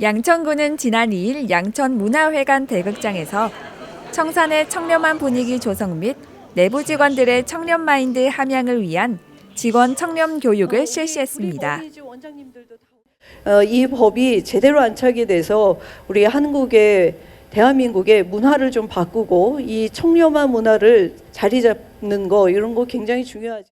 양천구는 지난 2일 양천문화회관 대극장에서 청산의 청렴한 분위기 조성 및 내부 직원들의 청렴 마인드 함양을 위한 직원 청렴 교육을 실시했습니다. 어, 이 법이 제대로 안착이 돼서 우리 한국의 대한민국의 문화를 좀 바꾸고 이 청렴한 문화를 자리 잡는 거 이런 거 굉장히 중요하죠.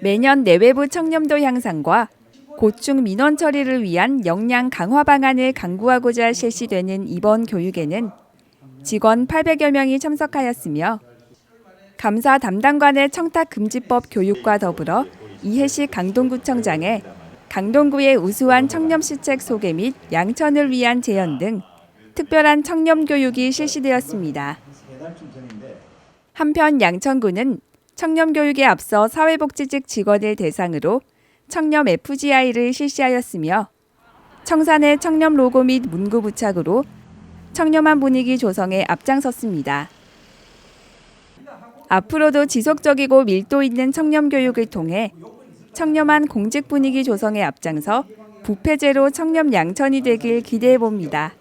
매년 내외부 청렴도 향상과 고충 민원 처리를 위한 역량 강화 방안을 강구하고자 실시되는 이번 교육에는 직원 800여 명이 참석하였으며 감사 담당관의 청탁 금지법 교육과 더불어 이해식 강동구청장의 강동구의 우수한 청렴 시책 소개 및 양천을 위한 재현 등 특별한 청렴 교육이 실시되었습니다. 한편 양천구는 청렴 교육에 앞서 사회복지직 직원을 대상으로 청렴 FGI를 실시하였으며 청산의 청렴 로고 및 문구 부착으로 청렴한 분위기 조성에 앞장섰습니다. 앞으로도 지속적이고 밀도 있는 청렴 교육을 통해 청렴한 공직 분위기 조성에 앞장서 부패제로 청렴 양천이 되길 기대해 봅니다.